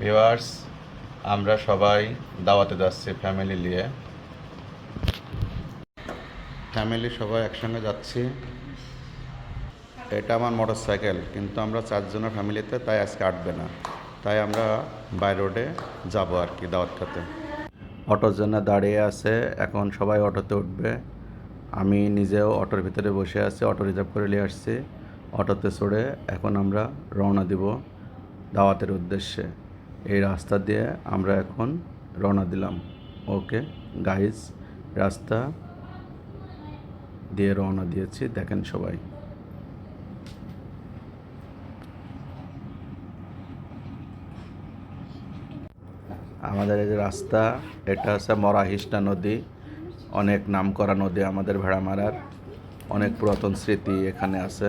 Viewers, আমরা সবাই দাওয়াতে যাচ্ছি ফ্যামিলি নিয়ে। ফ্যামিলি সবাই একসঙ্গে যাচ্ছি। এটা আমার মোটর সাইকেল কিন্তু আমরা চারজনের ফ্যামিলিতে, তাই আজকে আটবে না। তাই আমরা বাই রোডে যাব আর কি দাওয়াত খেতে। অটোর জন্য দাঁড়িয়ে আছে, এখন সবাই অটোতে উঠবে। আমি নিজেও অটোর ভিতরে বসে আছি, অটো রিজার্ভ করে নিয়ে আসছি। অটোতে চড়ে এখন আমরা রওনা দিব দাওয়াতের উদ্দেশ্যে। এই রাস্তা দিয়ে আমরা এখন রওনা দিলাম। ওকে গাইজ রাস্তা দিয়ে রওনা দিয়েছি, দেখেন সবাই। আমাদের এই যে রাস্তা, এটা হচ্ছে মরাহিষ্টা নদী। অনেক নামকরা নদী আমাদের ভেড়ামারার। অনেক পুরাতন স্মৃতি এখানে আছে।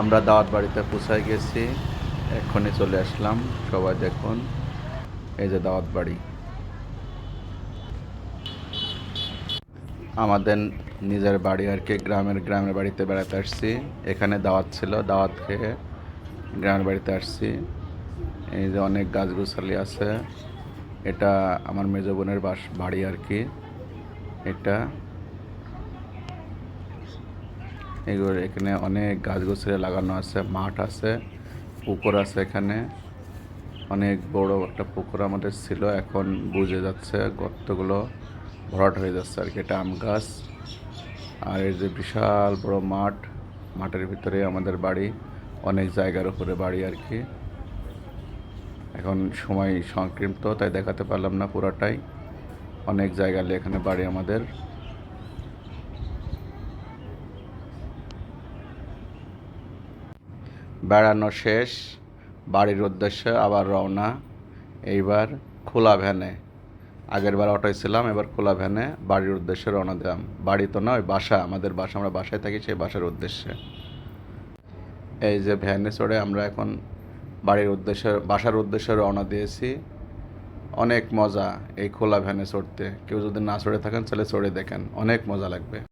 আমরা দাওয়াত বাড়িতে পৌঁছায় গেছি। এক্ষুনি চলে আসলাম, সবাই দেখুন। এই যে দাওয়াত বাড়ি। আমাদের নিজের বাড়ি আর কি, গ্রামের গ্রামের বাড়িতে বেড়াতে আসছি। এখানে দাওয়াত ছিল, দাওয়াত খেয়ে গ্রামের বাড়িতে আসছি। এই যে অনেক গাছগুছালি আছে। এটা আমার মেজ বোনের বাস বাড়ি আর কি। এটা। এগুলো এখানে অনেক গাছগুছালি লাগানো আছে, মাঠ আছে। পুকুর আছে এখানে। অনেক বড় একটা পুকুর আমাদের ছিল, এখন বুঝে যাচ্ছে গর্তগুলো ভরাট হয়ে যাচ্ছে আর কি। এটা আম গাছ আর এই যে বিশাল বড় মাঠ, মাঠের ভিতরে আমাদের বাড়ি, অনেক জায়গার উপরে বাড়ি আর কি। এখন সময় সংক্ষিপ্ত তাই দেখাতে পারলাম না পুরোটাই। অনেক জায়গা এখানে বাড়ি আমাদের। বেড়ানো শেষ, বাড়ির উদ্দেশ্যে আবার রওনা। এইবার খোলা ভ্যানে। আগের বার অটোয় ছিলাম, এবার খোলা ভ্যানে বাড়ির উদ্দেশ্যে রওনা দিলাম। বাড়ি তো নয়, বাসা। আমাদের বাসা, আমরা বাসায় থাকি সেই বাসার উদ্দেশ্যে। এই যে ভ্যানে চড়ে আমরা এখন বাড়ির উদ্দেশ্যে, বাসার উদ্দেশ্যে রওনা দিয়েছি। অনেক মজা এই খোলা ভ্যানে চড়তে। কেউ যদি না চড়ে থাকেন, তাহলে চড়ে দেখেন। অনেক মজা লাগবে।